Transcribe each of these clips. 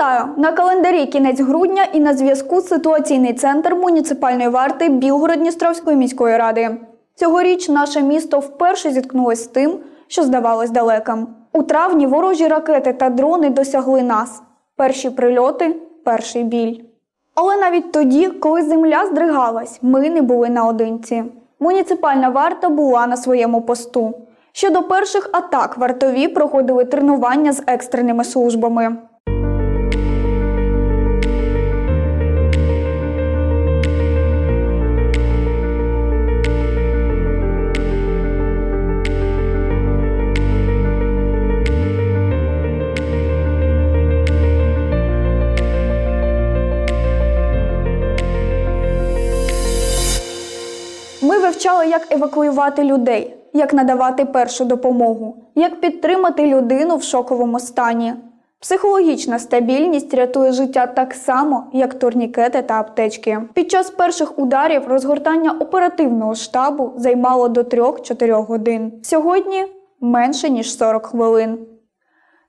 Вітаю на календарі кінець грудня і на зв'язку ситуаційний центр муніципальної варти Білгород-Дністровської міської ради. Цьогоріч наше місто вперше зіткнулось з тим, що здавалось далеким. У травні ворожі ракети та дрони досягли нас. Перші прильоти, перший біль. Але навіть тоді, коли земля здригалась, ми не були наодинці. Муніципальна варта була на своєму посту. Ще до перших атак вартові проходили тренування з екстреними службами. Вивчали, як евакуювати людей, як надавати першу допомогу, як підтримати людину в шоковому стані. Психологічна стабільність рятує життя так само, як турнікети та аптечки. Під час перших ударів розгортання оперативного штабу займало до 3-4 годин. Сьогодні менше ніж 40 хвилин.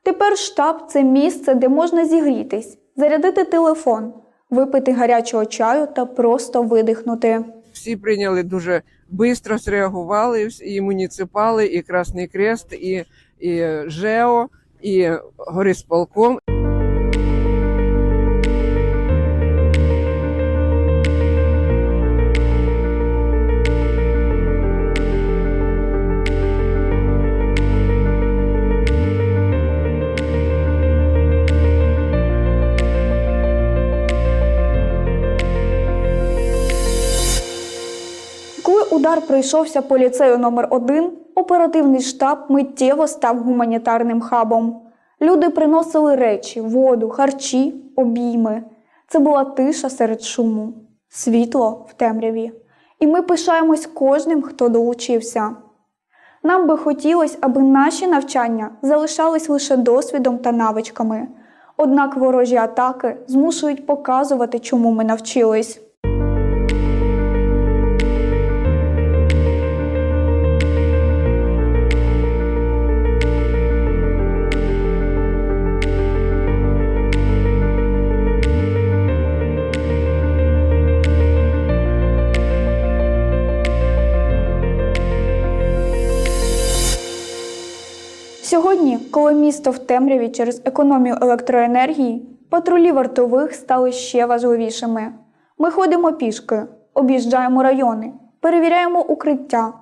Тепер штаб це місце, де можна зігрітись, зарядити телефон, випити гарячого чаю та просто видихнути. Всі прийняли дуже швидко, зреагували, і муніципали, і Красний Крест, і, і ЖЕО, і горисполком. Удар прийшовся по ліцею номер 1 оперативний штаб миттєво став гуманітарним хабом. Люди приносили речі, воду, харчі, обійми. Це була тиша серед шуму, світло в темряві. І ми пишаємось кожним, хто долучився. Нам би хотілося, аби наші навчання залишались лише досвідом та навичками. Однак ворожі атаки змушують показувати, чому ми навчились. Сьогодні, коли місто в темряві через економію електроенергії, патрулі вартових стали ще важливішими. Ми ходимо пішки, об'їжджаємо райони, перевіряємо укриття,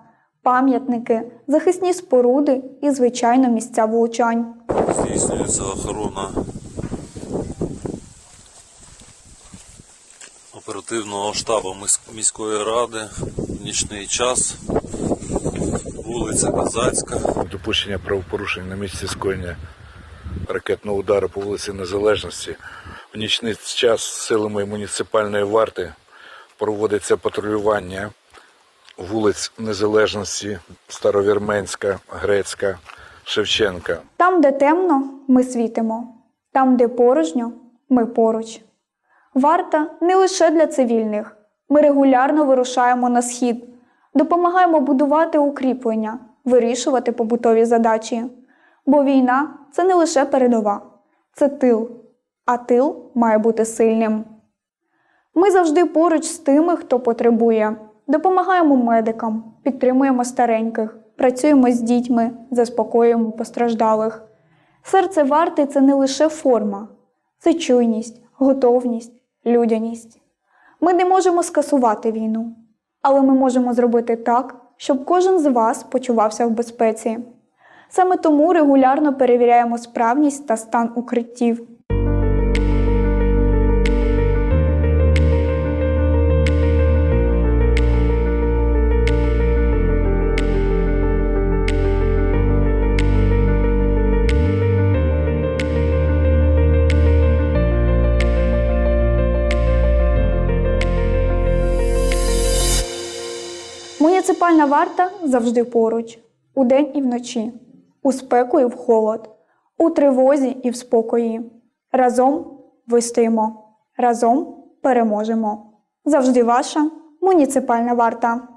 пам'ятники, захисні споруди і, звичайно, місця влучань. Здійснюється охорона оперативного штабу міс- міської ради в нічний час, вулиця Козацька. Допущення правопорушень на місці скоєння ракетного удару по вулиці Незалежності. В нічний час силами муніципальної варти проводиться патрулювання вулиць Незалежності, Старовірменська, Грецька, Шевченка. Там, де темно, ми світимо, там, де порожньо, ми поруч. Варта не лише для цивільних. Ми регулярно вирушаємо на схід, допомагаємо будувати укріплення, вирішувати побутові задачі. Бо війна це не лише передова, це тил, а тил має бути сильним. Ми завжди поруч з тими, хто потребує. Допомагаємо медикам, підтримуємо стареньких, працюємо з дітьми, заспокоюємо постраждалих. Серце варти це не лише форма, це чуйність, готовність, людяність. Ми не можемо скасувати війну, але ми можемо зробити так, щоб кожен з вас почувався в безпеці. Саме тому регулярно перевіряємо справність та стан укриттів. Муніципальна варта завжди поруч, удень і вночі, у спеку і в холод, у тривозі і в спокої. Разом вистоїмо, разом переможемо. Завжди ваша муніципальна варта.